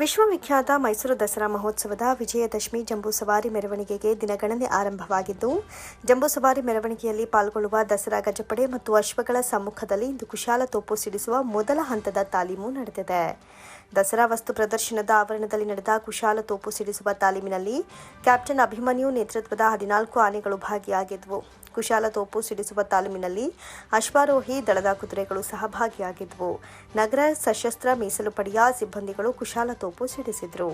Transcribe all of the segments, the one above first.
ವಿಶ್ವವಿಖ್ಯಾತ ಮೈಸೂರು ದಸರಾ ಮಹೋತ್ಸವದ ವಿಜಯದಶಮಿ ಜಂಬೂ ಸವಾರಿ ಮೆರವಣಿಗೆಗೆ ದಿನಗಣನೆ ಆರಂಭವಾಗಿದ್ದು, ಜಂಬೂ ಸವಾರಿ ಮೆರವಣಿಗೆಯಲ್ಲಿ ಪಾಲ್ಗೊಳ್ಳುವ ದಸರಾ ಗಜಪಡೆ ಮತ್ತು ಅಶ್ವಗಳ ಸಮ್ಮುಖದಲ್ಲಿ ಇಂದು ಕುಶಾಲ ತೋಪು ಸಿಡಿಸುವ ಮೊದಲ ಹಂತದ ತಾಲೀಮು ನಡೆದಿದೆ. ದಸರಾ ವಸ್ತು ಪ್ರದರ್ಶನದ ಆವರಣದಲ್ಲಿ ನಡೆದ ಕುಶಾಲ ತೋಪು ಸಿಡಿಸುವ ತಾಲೀಮಿನಲ್ಲಿ ಕ್ಯಾಪ್ಟನ್ ಅಭಿಮನ್ಯು ನೇತೃತ್ವದ ಹದಿನಾಲ್ಕು ಆನೆಗಳು ಭಾಗಿಯಾಗಿದ್ವು. ಕುಶಾಲ ತೋಪು ಸಿಡಿಸುವ ತಾಲೀಮಿನಲ್ಲಿ ಅಶ್ವಾರೋಹಿ ದಳದ ಕುದುರೆಗಳು ಸಹ ಭಾಗಿಯಾಗಿದ್ದವು ನಗರ ಸಶಸ್ತ್ರ ಮೀಸಲು ಪಡೆಯ ಸಿಬ್ಬಂದಿಗಳು ಕುಶಾಲ ತೋಪು ಸಿಡಿಸಿದ್ರು.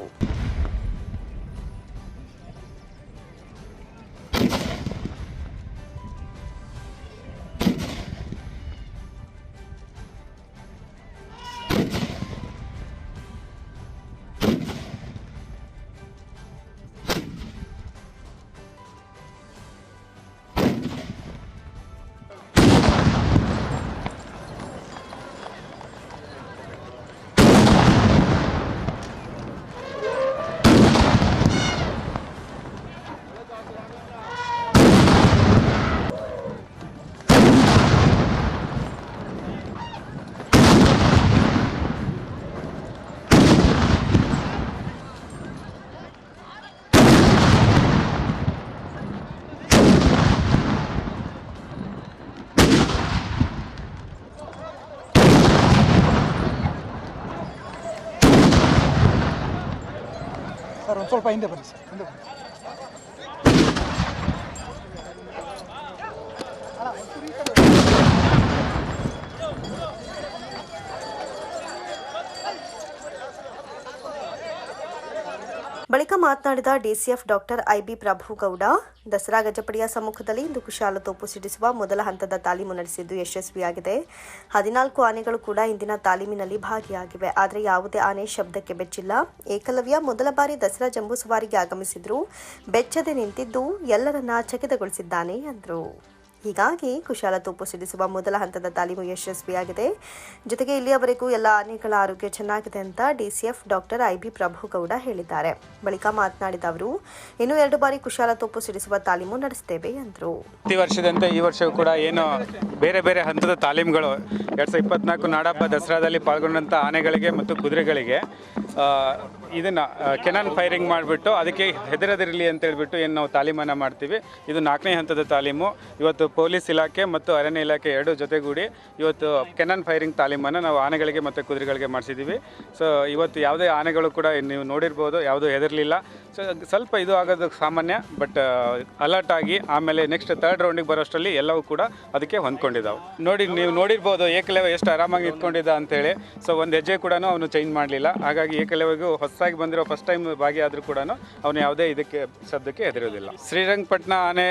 ಸರ್ ಒಂದು ಸ್ವಲ್ಪ ಹಿಂದೆ ಬನ್ನಿ ಸರ್ ಹಿಂದೆ ಬನ್ನಿ ಬಳಿಕ ಮಾತನಾಡಿದ DCF doctor I B Prabhugowda, Dasara ಗಜಪಡೆಯ ಸಮ್ಮುಖದಲ್ಲಿ ಇಂದು ಕುಶಾಲ ತೋಪು ಸಿಡಿಸುವ ಮೊದಲ ಹಂತದ ತಾಲೀಮು ನಡೆಸಿದ್ದು ಯಶಸ್ವಿಯಾಗಿದೆ. ಹದಿನಾಲ್ಕು ಆನೆಗಳು ಕೂಡ ಇಂದಿನ ತಾಲೀಮಿನಲ್ಲಿ ಭಾಗಿಯಾಗಿವೆ. ಆದರೆ ಯಾವುದೇ ಆನೆ ಶಬ್ದಕ್ಕೆ ಬೆಚ್ಚಿಲ್ಲ. ಏಕಲವ್ಯ ಮೊದಲ ಬಾರಿ ದಸರಾ ಜಂಬೂ ಸವಾರಿಗೆ ಆಗಮಿಸಿದ್ರು. ಬೆಚ್ಚದೆ ನಿಂತಿದ್ದು ಎಲ್ಲರನ್ನ ಚಕಿತಗೊಳಿಸಿದ್ದಾನೆ ಎಂದರು ಹೀಗಾಗಿ ಕುಶಾಲ ತೋಪು ಸಿಡಿಸುವ ಮೊದಲ ಹಂತದ ತಾಲೀಮು ಯಶಸ್ವಿಯಾಗಿದೆ. ಜೊತೆಗೆ ಇಲ್ಲಿಯವರೆಗೂ ಎಲ್ಲ ಆನೆಗಳ ಆರೋಗ್ಯ ಚೆನ್ನಾಗಿದೆ ಅಂತ ಡಿಸಿಎಫ್ ಡಾಕ್ಟರ್ ಐಬಿ ಪ್ರಭುಗೌಡ ಹೇಳಿದ್ದಾರೆ. ಬಳಿಕ ಮಾತನಾಡಿದ ಅವರು, ಇನ್ನು ಎರಡು ಬಾರಿ ಕುಶಾಲ ತೋಪು ಸಿಡಿಸುವ ತಾಲೀಮು ನಡೆಸುತ್ತೇವೆ ಎಂದರು ಪ್ರತಿ ವರ್ಷದಂತೆ ಈ ವರ್ಷವೂ ಕೂಡ ಏನು ಬೇರೆ ಬೇರೆ ಹಂತದ ತಾಲೀಮುಗಳು. ಎರಡ್ ಸಾವಿರದ ಇಪ್ಪತ್ನಾಲ್ಕು ನಾಡಹಬ್ಬ ದಸರಾದಲ್ಲಿ ಪಾಲ್ಗೊಂಡಂಥ ಆನೆಗಳಿಗೆ ಮತ್ತು ಕುದುರೆಗಳಿಗೆ ಇದನ್ನ ಕೆನಾನ್ ಫೈರಿಂಗ್ ಮಾಡಿಬಿಟ್ಟು ಅದಕ್ಕೆ ಹೆದರದಿರಲಿ ಅಂತ ಹೇಳ್ಬಿಟ್ಟು ಏನು ನಾವು ತಾಲೀಮನ್ನು ಮಾಡ್ತೀವಿ. ಇದು ನಾಲ್ಕನೇ ಹಂತದ ತಾಲೀಮು. ಇವತ್ತು ಪೊಲೀಸ್ ಇಲಾಖೆ ಮತ್ತು ಅರಣ್ಯ ಇಲಾಖೆ ಎರಡು ಜೊತೆಗೂಡಿ ಇವತ್ತು ಕೆನಾನ್ ಫೈರಿಂಗ್ ತಾಲೀಮನ್ನು ನಾವು ಆನೆಗಳಿಗೆ ಮತ್ತು ಕುದುರೆಗಳಿಗೆ ಮಾಡಿಸಿದ್ದೀವಿ ಸೊ ಇವತ್ತು ಯಾವುದೇ ಆನೆಗಳು ಕೂಡ ನೀವು ನೋಡಿರ್ಬೋದು, ಯಾವುದೂ ಹೆದರಲಿಲ್ಲ. ಸೊ ಸ್ವಲ್ಪ ಇದು ಆಗೋದು ಸಾಮಾನ್ಯ ಬಟ್ ಅಲರ್ಟ್ ಆಗಿ ಆಮೇಲೆ ನೆಕ್ಸ್ಟ್ ತರ್ಡ್ ರೌಂಡಿಗೆ ಬರೋಷ್ಟರಲ್ಲಿ ಎಲ್ಲವೂ ಕೂಡ ಅದಕ್ಕೆ ಹೊಂದ್ಕೊಂಡಿದ್ದಾವೆ ನೋಡಿ, ನೀವು ನೋಡಿರ್ಬೋದು ಏಕಲೇವ ಎಷ್ಟು ಆರಾಮಾಗಿ ಇಟ್ಕೊಂಡಿದ್ದ ಅಂತೇಳಿ. ಸೊ ಒಂದು ಹೆಜ್ಜೆ ಕೂಡ ಅವನು ಚೇಂಜ್ ಮಾಡಲಿಲ್ಲ. ಹಾಗಾಗಿ ಏಕಲವ್ಯಗೂ ಹೊಸದಾಗಿ ಬಂದಿರೋ ಫಸ್ಟ್ ಟೈಮ್ ಭಾಗಿಯಾದರೂ ಕೂಡ ಅವನು ಯಾವುದೇ ಇದಕ್ಕೆ ಶಬ್ದಕ್ಕೆ ಹೆದರೋದಿಲ್ಲ. ಶ್ರೀರಂಗಪಟ್ಟಣ ಆನೆ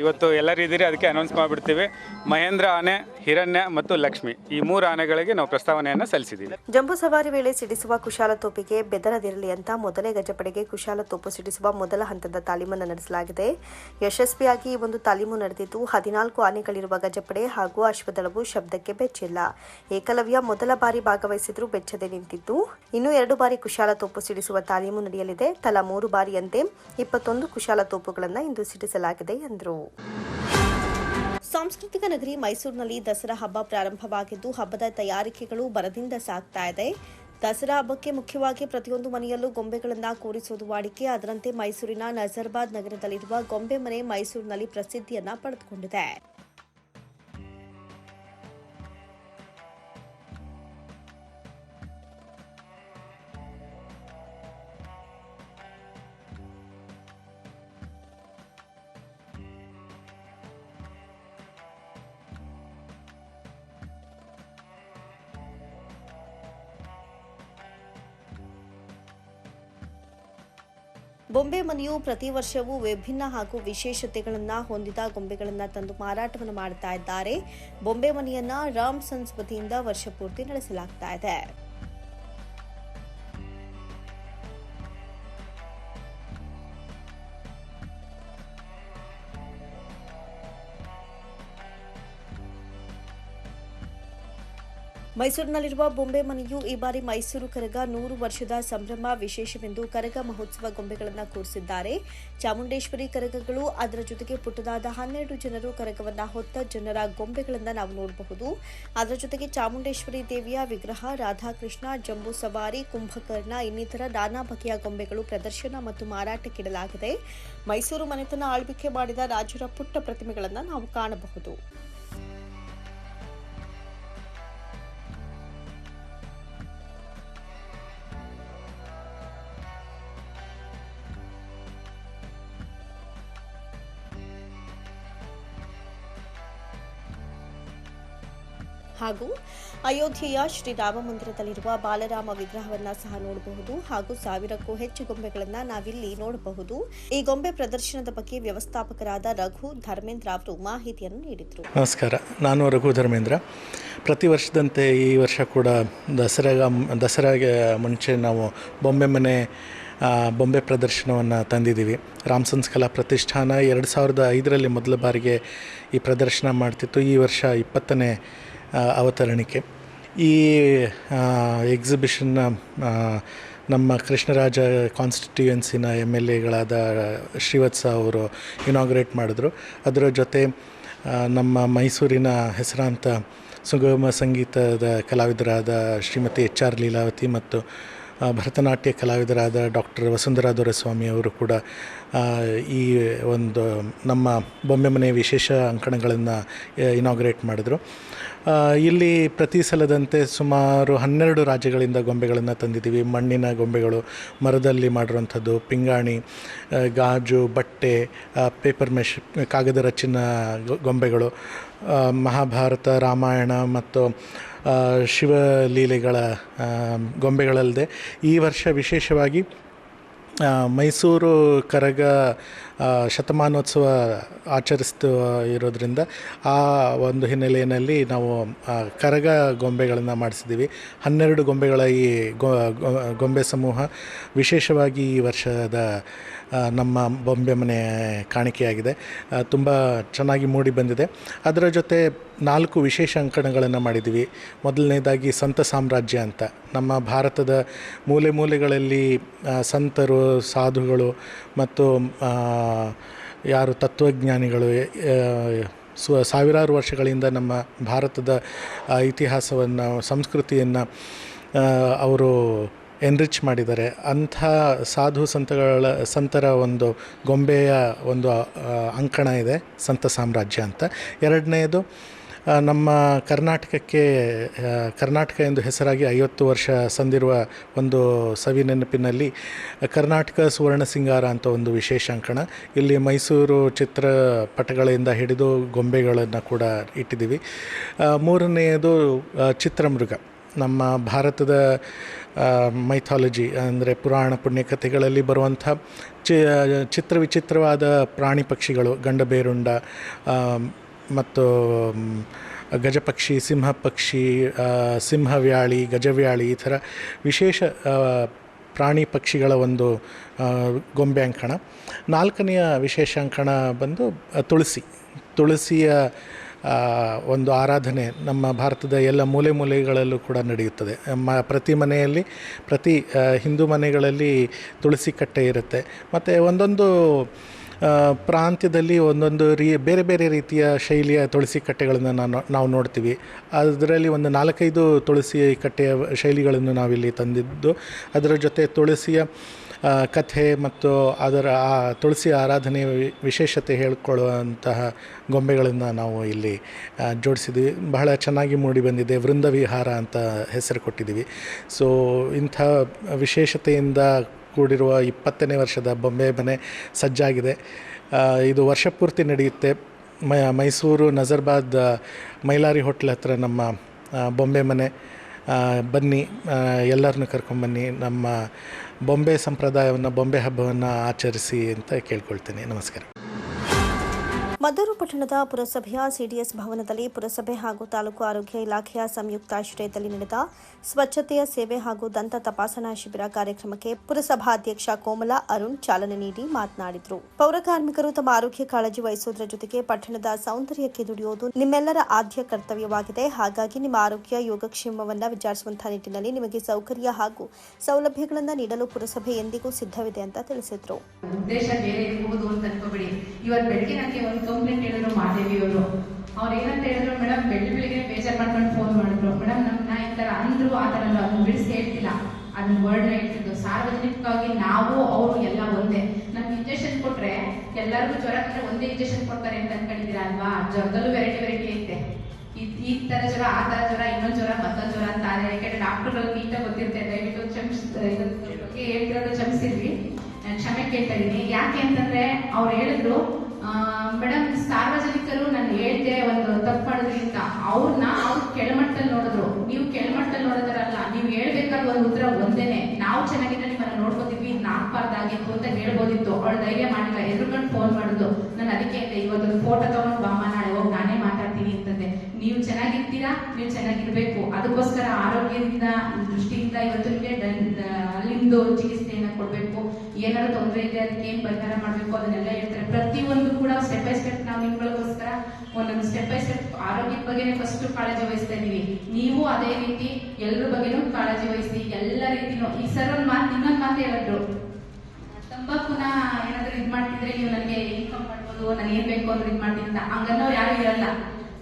ಇವತ್ತು ಎಲ್ಲರೂ ಇದ್ದೀರಿ, ಅದಕ್ಕೆ ಅನೌನ್ಸ್ ಮಾಡಿಬಿಡ್ತೀವಿ. ಮಹೇಂದ್ರ ಆನೆ, ಹಿರಣ್ಯ ಮತ್ತು ಲಕ್ಷ್ಮಿ. ಈ ಮೂರು ಆನೆಗಳಿಗೆ ನಾವು ಪ್ರಸ್ತಾವನೆಯನ್ನು ಸಲ್ಲಿಸಿದ್ದೀವಿ. ಜಂಬೂ ಸವಾರಿ ವೇಳೆ ಸಿಡಿಸುವ ಕುಶಾಲ ತೋಪಿಗೆ ಬೆದರದಿರಲಿ ಅಂತ ಮೊದಲೇ ಗಜಪಡೆಗೆ ಕುಶಾಲ ತೋಪು ಸಿಡಿಸುವ ಮೊದಲ ಹಂತದ ತಾಲೀಮನ್ನು ನಡೆಸಲಾಗಿದೆ. ಯಶಸ್ವಿಯಾಗಿ ಈ ಒಂದು ತಾಲೀಮು ನಡೆದಿದ್ದು ಹದಿನಾಲ್ಕು ಆನೆಗಳಿರುವ ಗಜಪಡೆ ಹಾಗೂ ಅಶ್ವದಳವು ಶಬ್ದಕ್ಕೆ ಬೆಚ್ಚಿಲ್ಲ. ಏಕಲವ್ಯ ಮೊದಲ ಬಾರಿ ಭಾಗವಹಿಸಿದ್ರು ಬೆಚ್ಚದೆ ನಿಂತಿದ್ದು ಇನ್ನು ಎರಡು ಬಾರಿ ಕುಶಾಲ ತೋಪು ಸಿಡಿಸುವ ತಾಲೀಮು ನಡೆಯಲಿದೆ. ತಲಾ ಮೂರು ಬಾರಿಯಂತೆ ಇಪ್ಪತ್ತೊಂದು ಕುಶಾಲ ತೋಪುಗಳನ್ನು ಇಂದು ಸಿಡಿಸಲಾಗಿದೆ ಎಂದರು. ಸಾಂಸ್ಕೃತಿಕ ನಗರಿ ಮೈಸೂರಿನಲ್ಲಿ ದಸರಾ ಹಬ್ಬ ಪ್ರಾರಂಭವಾಗಿದ್ದು, ಹಬ್ಬದ ತಯಾರಿಕೆಗಳು ಬರದಿಂದ ಸಾಗ್ತಾ ಇದೆ. ದಸರಾ ಹಬ್ಬಕ್ಕೆ ಮುಖ್ಯವಾಗಿ ಪ್ರತಿಯೊಂದು ಮನೆಯಲ್ಲೂ ಗೊಂಬೆಗಳನ್ನು ಕೂರಿಸುವುದು ವಾಡಿಕೆ. ಅದರಂತೆ ಮೈಸೂರಿನ ನಜರ್ಬಾದ್ ನಗರದಲ್ಲಿರುವ ಗೊಂಬೆ ಮನೆ ಮೈಸೂರಿನಲ್ಲಿ ಪ್ರಸಿದ್ಧಿಯನ್ನ ಪಡೆದುಕೊಂಡಿದೆ. ಬೊಂಬೆ ಮನೆಯು ಪ್ರತಿ ವರ್ಷವೂ ವಿಭಿನ್ನ ಹಾಗೂ ವಿಶೇಷತೆಗಳನ್ನು ಹೊಂದಿದ ಗೊಂಬೆಗಳನ್ನು ತಂದು ಮಾರಾಟವನ್ನು ಮಾಡ್ತಾ ಇದ್ದಾರೆ. ಬೊಂಬೆ ಮನೆಯನ್ನ ರಾಮ್ ಸನ್ಸ್ ವತಿಯಿಂದ ವರ್ಷ ನಡೆಸಲಾಗ್ತಾ ಇದೆ. ಮೈಸೂರಿನಲ್ಲಿರುವ ಬೊಂಬೆ ಮನೆಯು ಈ ಬಾರಿ ಮೈಸೂರು ಕರಗ ನೂರು ವರ್ಷದ ಸಂಭ್ರಮ, ವಿಶೇಷವೆಂದು ಕರಗ ಮಹೋತ್ಸವ ಗೊಂಬೆಗಳನ್ನು ಕೂರಿಸಿದ್ದಾರೆ. ಚಾಮುಂಡೇಶ್ವರಿ ಕರಗಗಳು ಅದರ ಜೊತೆಗೆ ಪುಟ್ಟದಾದ ಹನ್ನೆರಡು ಜನರು ಕರಗವನ್ನ ಹೊತ್ತ ಜನರ ಗೊಂಬೆಗಳನ್ನು ನಾವು ನೋಡಬಹುದು. ಅದರ ಜೊತೆಗೆ ಚಾಮುಂಡೇಶ್ವರಿ ದೇವಿಯ ವಿಗ್ರಹ, ರಾಧಾಕೃಷ್ಣ, ಜಂಬೂ ಸವಾರಿ, ಕುಂಭಕರ್ಣ ಇನ್ನಿತರ ನಾನಾ ಬಗೆಯ ಗೊಂಬೆಗಳು ಪ್ರದರ್ಶನ ಮತ್ತು ಮಾರಾಟಕ್ಕಿಡಲಾಗಿದೆ. ಮೈಸೂರು ಮನೆತನ ಆಳ್ವಿಕೆ ಮಾಡಿದ ರಾಜರ ಪುಟ್ಟ ಪ್ರತಿಮೆಗಳನ್ನು ನಾವು ಕಾಣಬಹುದು. ಹಾಗೂ ಅಯೋಧ್ಯೆಯ ಶ್ರೀರಾಮ ಮಂದಿರದಲ್ಲಿರುವ ಬಾಲರಾಮ ವಿಗ್ರಹವನ್ನ ಸಹ ನೋಡಬಹುದು ಹಾಗೂ ಸಾವಿರಕ್ಕೂ ಹೆಚ್ಚು ಗೊಂಬೆಗಳನ್ನ ನಾವಿಲ್ಲಿ ನೋಡಬಹುದು. ಈ ಗೊಂಬೆ ಪ್ರದರ್ಶನದ ಬಗ್ಗೆ ವ್ಯವಸ್ಥಾಪಕರಾದ ರಘು ಧರ್ಮೇಂದ್ರ ಅವರು ಮಾಹಿತಿಯನ್ನು ನೀಡಿದರು. ನಮಸ್ಕಾರ. ನಾನು ರಘು ಧರ್ಮೇಂದ್ರ. ಪ್ರತಿ ವರ್ಷದಂತೆ ಈ ವರ್ಷ ಕೂಡ ದಸರಾಗ, ದಸರಾಗೆ ಮುಂಚೆ ನಾವು ಬೊಂಬೆ ಮನೆ ಬೊಂಬೆ ಪ್ರದರ್ಶನವನ್ನು ತಂದಿದ್ದೀವಿ. ರಾಮ್ಸನ್ಸ್ ಕಲಾ ಪ್ರತಿಷ್ಠಾನ ಎರಡು ಸಾವಿರದ ಐದರಲ್ಲಿ ಮೊದಲ ಬಾರಿಗೆ ಈ ಪ್ರದರ್ಶನ ಮಾಡ್ತಿತ್ತು. ಈ ವರ್ಷ ಇಪ್ಪತ್ತನೇ ಅವತರಣಿಕೆ. ಈ ಎಕ್ಸಿಬಿಷನ್ನ ನಮ್ಮ ಕೃಷ್ಣರಾಜ ಕಾನ್ಸ್ಟಿಟ್ಯೂಯೆನ್ಸಿನ ಎಂ ಎಲ್ ಎಗಳಾದ ಶ್ರೀವತ್ಸ ಅವರು ಇನಾಗ್ರೇಟ್ ಮಾಡಿದ್ರು. ಅದರ ಜೊತೆ ನಮ್ಮ ಮೈಸೂರಿನ ಹೆಸರಾಂತ ಸುಗಮ ಸಂಗೀತದ ಕಲಾವಿದರಾದ ಶ್ರೀಮತಿ ಎಚ್ ಆರ್ ಲೀಲಾವತಿ ಮತ್ತು ಭರತನಾಟ್ಯ ಕಲಾವಿದರಾದ ಡಾಕ್ಟರ್ ವಸುಂಧರಾ ದೊರೆಸ್ವಾಮಿ ಅವರು ಕೂಡ ಈ ಒಂದು ನಮ್ಮ ಬೊಂಬೆ ಮನೆ ವಿಶೇಷ ಅಂಕಣಗಳನ್ನು ಇನಾಗ್ರೇಟ್ ಮಾಡಿದರು. ಇಲ್ಲಿ ಪ್ರತಿ ಸಲದಂತೆ ಸುಮಾರು ಹನ್ನೆರಡು ರಾಜ್ಯಗಳಿಂದ ಗೊಂಬೆಗಳನ್ನು ತಂದಿದ್ದೀವಿ. ಮಣ್ಣಿನ ಗೊಂಬೆಗಳು, ಮರದಲ್ಲಿ ಮಾಡಿರುವಂಥದ್ದು, ಪಿಂಗಾಣಿ ಗಾಜು, ಬಟ್ಟೆ ಪೇಪರ್ ಮೆಶ್ ಕಾಗದ ರಚಿನ ಗೊಂಬೆಗಳು ಮಹಾಭಾರತ, ರಾಮಾಯಣ ಮತ್ತು ಶಿವಲೀಲೆಗಳ ಗೊಂಬೆಗಳಲ್ಲದೆ ಈ ವರ್ಷ ವಿಶೇಷವಾಗಿ ಮೈಸೂರು ಕರಗ ಶತಮಾನೋತ್ಸವ ಆಚರಿಸ್ತು ಇರೋದ್ರಿಂದ ಆ ಒಂದು ಹಿನ್ನೆಲೆಯಲ್ಲಿ ನಾವು ಕರಗ ಗೊಂಬೆಗಳನ್ನು ಮಾಡಿಸಿದ್ದೀವಿ. ಹನ್ನೆರಡು ಗೊಂಬೆಗಳ ಈ ಗೊಂಬೆ ಸಮೂಹ ವಿಶೇಷವಾಗಿ ಈ ವರ್ಷದ ನಮ್ಮ ಬೊಂಬೆ ಮನೆ ಕಾಣಿಕೆಯಾಗಿದೆ. ತುಂಬ ಚೆನ್ನಾಗಿ ಮೂಡಿ ಬಂದಿದೆ. ಅದರ ಜೊತೆ ನಾಲ್ಕು ವಿಶೇಷ ಅಂಕಣಗಳನ್ನು ಮಾಡಿದ್ದೀವಿ. ಮೊದಲನೇದಾಗಿ ಸಂತ ಸಾಮ್ರಾಜ್ಯ ಅಂತ. ನಮ್ಮ ಭಾರತದ ಮೂಲೆ ಮೂಲೆಗಳಲ್ಲಿ ಸಂತರು, ಸಾಧುಗಳು ಮತ್ತು ಯಾರು ತತ್ವಜ್ಞಾನಿಗಳು ಸ್ವ ಸಾವಿರಾರು ವರ್ಷಗಳಿಂದ ನಮ್ಮ ಭಾರತದ ಇತಿಹಾಸವನ್ನು, ಸಂಸ್ಕೃತಿಯನ್ನು ಅವರು ಎನ್ರಿಚ್ ಮಾಡಿದ್ದಾರೆ. ಅಂಥ ಸಾಧು ಸಂತಗಳ, ಸಂತರ ಒಂದು ಗೊಂಬೆಯ ಒಂದು ಅಂಕಣ ಇದೆ, ಸಂತ ಸಾಮ್ರಾಜ್ಯ ಅಂತ. ಎರಡನೆಯದು ನಮ್ಮ ಕರ್ನಾಟಕಕ್ಕೆ ಕರ್ನಾಟಕ ಎಂದು ಹೆಸರಾಗಿ ಐವತ್ತು ವರ್ಷ ಸಂದಿರುವ ಒಂದು ಸವಿ ನೆನಪಿನಲ್ಲಿ, ಕರ್ನಾಟಕ ಸುವರ್ಣ ಸಿಂಗಾರ ಅಂತ ಒಂದು ವಿಶೇಷ ಅಂಕಣ ಇಲ್ಲಿ ಮೈಸೂರು ಚಿತ್ರಪಟಗಳಿಂದ ಹಿಡಿದು ಗೊಂಬೆಗಳನ್ನು ಕೂಡ ಇಟ್ಟಿದ್ದೀವಿ. ಮೂರನೆಯದು ಚಿತ್ರಮೃಗ. ನಮ್ಮ ಭಾರತದ ಮೈಥಾಲಜಿ ಅಂದರೆ ಪುರಾಣ ಪುಣ್ಯಕಥೆಗಳಲ್ಲಿ ಬರುವಂಥ ಚಿ ಚಿತ್ರ ವಿಚಿತ್ರವಾದ ಪ್ರಾಣಿ ಪಕ್ಷಿಗಳು, ಗಂಡಬೇರುಂಡ ಮತ್ತು ಗಜಪಕ್ಷಿ ಸಿಂಹ ಪಕ್ಷಿ ಸಿಂಹವ್ಯಾಳಿ, ಗಜವ್ಯಾಳಿ ಈ ಥರ ವಿಶೇಷ ಪ್ರಾಣಿ ಪಕ್ಷಿಗಳ ಒಂದು ಗೊಂಬೆ ಅಂಕಣ ನಾಲ್ಕನೆಯ ವಿಶೇಷ ಅಂಕಣ ಬಂದು, ತುಳಸಿ. ತುಳಸಿಯ ಒಂದು ಆರಾಧನೆ ನಮ್ಮ ಭಾರತದ ಎಲ್ಲ ಮೂಲೆ ಮೂಲೆಗಳಲ್ಲೂ ಕೂಡ ನಡೆಯುತ್ತದೆ. ಮ ಪ್ರತಿ ಮನೆಯಲ್ಲಿ, ಪ್ರತಿ ಹಿಂದೂ ಮನೆಗಳಲ್ಲಿ ತುಳಸಿ ಕಟ್ಟೆ ಇರುತ್ತೆ. ಮತ್ತು ಒಂದೊಂದು ಪ್ರಾಂತ್ಯದಲ್ಲಿ ಒಂದೊಂದು ರೀ, ಬೇರೆ ಬೇರೆ ರೀತಿಯ ಶೈಲಿಯ ತುಳಸಿ ಕಟ್ಟೆಗಳನ್ನು ನಾನು, ನಾವು ನೋಡ್ತೀವಿ. ಅದರಲ್ಲಿ ಒಂದು ನಾಲ್ಕೈದು ತುಳಸಿ ಕಟ್ಟೆಯ ಶೈಲಿಗಳನ್ನು ನಾವಿಲ್ಲಿ ತಂದಿದ್ದು. ಅದರ ಜೊತೆ ತುಳಸಿಯ ಕಥೆ ಮತ್ತು ಅದರ, ಆ, ತುಳಸಿ ಆರಾಧನೆ ವಿಶೇಷತೆ ಹೇಳಿಕೊಳ್ಳುವಂತಹ ಗೊಂಬೆಗಳನ್ನು ನಾವು ಇಲ್ಲಿ ಜೋಡಿಸಿದ್ವಿ. ಬಹಳ ಚೆನ್ನಾಗಿ ಮೂಡಿ ಬಂದಿದೆ. ವೃಂದವಿಹಾರ ಅಂತ ಹೆಸರು ಕೊಟ್ಟಿದ್ದೀವಿ. ಸೊ, ಇಂಥ ವಿಶೇಷತೆಯಿಂದ ಕೂಡಿರುವ ಇಪ್ಪತ್ತನೇ ವರ್ಷದ ಬೊಂಬೆ ಮನೆ ಸಜ್ಜಾಗಿದೆ. ಇದು ವರ್ಷಪೂರ್ತಿ ನಡೆಯುತ್ತೆ. ಮೈಸೂರು ನಜರ್ಬಾದ್ ಮೈಲಾರಿ ಹೋಟ್ಲ್ ಹತ್ರ ನಮ್ಮ ಬೊಂಬೆ ಮನೆ ಬನ್ನಿ ಎಲ್ಲರನ್ನು ಕರ್ಕೊಂಬನ್ನಿ ನಮ್ಮ ಬೊಂಬೆ ಸಂಪ್ರದಾಯವನ್ನು, ಬೊಂಬೆ ಹಬ್ಬವನ್ನು ಆಚರಿಸಿ ಅಂತ ಕೇಳ್ಕೊಳ್ತೀನಿ. ನಮಸ್ಕಾರ. ಮದ್ದೂರು ಪಟ್ಟಣದ ಪುರಸಭೆಯ ಸಿಡಿಎಸ್ ಭವನದಲ್ಲಿ ಪುರಸಭೆ ಹಾಗೂ ತಾಲೂಕು ಆರೋಗ್ಯ ಇಲಾಖೆಯ ಸಂಯುಕ್ತಾಶ್ರಯದಲ್ಲಿ ನಡೆದ ಸ್ವಚ್ಛತೆಯ ಸೇವೆ ಹಾಗೂ ದಂತ ತಪಾಸಣಾ ಶಿಬಿರ ಕಾರ್ಯಕ್ರಮಕ್ಕೆ ಪುರಸಭಾಧ್ಯಕ್ಷ ಕೋಮಲ ಅರುಣ್ ಚಾಲನೆ ನೀಡಿ ಮಾತನಾಡಿದರು. ಪೌರ ಕಾರ್ಮಿಕರು ತಮ್ಮ ಆರೋಗ್ಯ ಕಾಳಜಿ ವಹಿಸುವುದರ ಜೊತೆಗೆ ಪಟ್ಟಣದ ಸೌಂದರ್ಯಕ್ಕೆ ದುಡಿಯುವುದು ನಿಮ್ಮೆಲ್ಲರ ಆದ್ಯ ಕರ್ತವ್ಯವಾಗಿದೆ. ಹಾಗಾಗಿ ನಿಮ್ಮ ಆರೋಗ್ಯ ಯೋಗಕ್ಷೇಮವನ್ನು ವಿಚಾರಿಸುವಂತಹ ನಿಟ್ಟಿನಲ್ಲಿ ನಿಮಗೆ ಸೌಕರ್ಯ ಹಾಗೂ ಸೌಲಭ್ಯಗಳನ್ನು ನೀಡಲು ಪುರಸಭೆ ಎಂದಿಗೂ ಸಿದ್ಧವಿದೆ ಅಂತ ತಿಳಿಸಿದರು. ಕಂಪ್ಲೇಂಟ್ ಹೇಳಿದ್ರು ಮಾದೇವಿ ಅವರು. ಅವ್ರು ಏನಂತ ಹೇಳಿದ್ರು ಮೇಡಮ್ ಬೆಳ್ಳಿ ಬೆಳಿಗ್ಗೆ ಬೇಜಾರ್ ಮಾಡ್ಕೊಂಡು ಫೋನ್ ಮಾಡಿದ್ರು. ಮೇಡಮ್ ನಮ್ಮನ್ನ ಈ ತರ ಅಂದ್ರು, ಆ ತರ ಅಲ್ಲ ಅದನ್ನ ಬಿಡಿಸಿ ಹೇಳ್ತಿಲ್ಲ. ಅದನ್ನ ವರ್ಡ್ ಹೇಳ್ತಿದ್ದು ಸಾರ್ವಜನಿಕವಾಗಿ ನಾವು, ಅವರು ಎಲ್ಲ ಒಂದೇ. ನಮ್ಗೆ ಇಂಜೆಕ್ಷನ್ ಕೊಟ್ರೆ ಎಲ್ಲರಿಗೂ ಜ್ವರ ಬಂದ್ರೆ ಒಂದೇ ಇಂಜೆಕ್ಷನ್ ಕೊಡ್ತಾರೆ ಅಂತ ಅನ್ಕೊಂಡಿದ್ದೀರಾ ಅಲ್ವಾ? ಜ್ವರದಲ್ಲೂ ವೆರೈಟಿ ವೆರೈಟಿ ಐತೆ. ಈ ತರ ಜ್ವರ, ಆ ತರ ಜ್ವರ, ಇನ್ನೊಂದ್ ಜ್ವರ, ಮತ್ತೊಂದ್ ಜ್ವರ ಅಂತ ಆದ್ರೆ ಯಾಕಂದ್ರೆ ಡಾಕ್ಟರ್ಗಳು ನೀಟಾಗಿ ಗೊತ್ತಿರುತ್ತೆ. ದಯವಿಟ್ಟು ಚಮಚ ಹೇಳ್ತಿರೋದು ಕ್ಷಮಿಸಿದ್ವಿ. ಕ್ಷಮೆ ಕೇಳ್ತಾ ಇದ್ದೀನಿ. ಯಾಕೆ ಅಂತಂದ್ರೆ ಅವ್ರು ಹೇಳಿದ್ರು ಮೇಡಮ್ ಸಾರ್ವಜನಿಕರು ನಾನು ಹೇಳ್ದೆ ಒಂದು ತಪ್ಪು ಮಾಡೋದ್ರಿಂದ ಅವ್ರನ್ನ ಅವ್ರು ಕೆಳಮಟ್ಟಲ್ಲಿ ನೋಡಿದ್ರು. ನೀವು ಕೆಳಮಟ್ಟಲ್ಲಿ ನೋಡೋದರಲ್ಲ, ನೀವು ಹೇಳ್ಬೇಕಾದ ಒಂದು ಉತ್ತರ ಒಂದೇನೆ. ನಾವು ಚೆನ್ನಾಗಿದ್ರೆ ನಿಮ್ಮನ್ನ ನೋಡ್ಕೋತಿದ್ವಿ ಇದ್ ನಾಲ್ಕಬಾರ್ದಾಗಿತ್ತು ಅಂತ ಹೇಳ್ಬೋದಿತ್ತು. ಅವಳು ಧೈರ್ಯ ಮಾಡಿಲ್ಲ ಎದುರುಕೊಂಡು ಫೋನ್ ಮಾಡಿದ್ರು ನಾನು ಅದಕ್ಕೆ ಅಂದೆ ಇವತ್ತೊಂದು ಫೋಟೋ ತಗೊಂಡು ಬಾಮ ನಾಳೆ ಹೋಗಿ ನಾನೇ ಮಾತಾಡ್ತೀನಿ ಅಂತಂದೆ. ನೀವು ಚೆನ್ನಾಗಿರ್ತೀರಾ? ನೀವು ಚೆನ್ನಾಗಿರ್ಬೇಕು. ಅದಕ್ಕೋಸ್ಕರ ಆರೋಗ್ಯದಿಂದ, ದೃಷ್ಟಿಯಿಂದ ಇವತ್ತು ನಿಮಗೆ ಅಲ್ಲಿಂದು ಚಿಕಿತ್ಸೆಯನ್ನ ಕೊಡಬೇಕು. ಏನಾದ್ರು ತೊಂದರೆ ಇದೆ, ಅದಕ್ಕೆ ಏನು ಪರಿಹಾರ ಮಾಡಬೇಕು ಅದನ್ನೆಲ್ಲ ಹೇಳ್ತಾರೆ. ಪ್ರತಿಯೊಂದು ಕೂಡ ಸ್ಟೆಪ್ ಬೈ ಸ್ಟೆಪ್ ನಾವು ನಿಮ್ಗಳಿಗೋಸ್ಕರ ಒಂದೊಂದು ಸ್ಟೆಪ್ ಬೈ ಸ್ಟೆಪ್ ಆರೋಗ್ಯದ ಬಗ್ಗೆನೇ ಫಸ್ಟ್ ಕಾಳಜಿ ವಹಿಸ್ತಾ ಇದೀವಿ. ನೀವು ಅದೇ ರೀತಿ ಎಲ್ಲರ ಬಗ್ಗೆನೂ ಕಾಳಜಿ ವಹಿಸಿ, ಎಲ್ಲ ರೀತಿನೂ ಈ ಸರ್ ಒಂದ್ ಮಾತು, ಇನ್ನೊಂದ್ ಮಾತು ಹೇಳಿದ್ರು ತಂಬಾಕುನ ಏನಾದ್ರು ಇದ್ ಮಾಡ್ತಿದ್ರೆ ನೀವು ನನಗೆ ಇನ್ಕಮ್ ಮಾಡ್ಬೋದು, ನಾನು ಏನ್ ಬೇಕು ಅಂದ್ರೆ ಇದ್ ಮಾಡ್ತೀನಿ ಅಂತ ಹಂಗನ್ನೋರು ಯಾರು ಇರಲ್ಲ.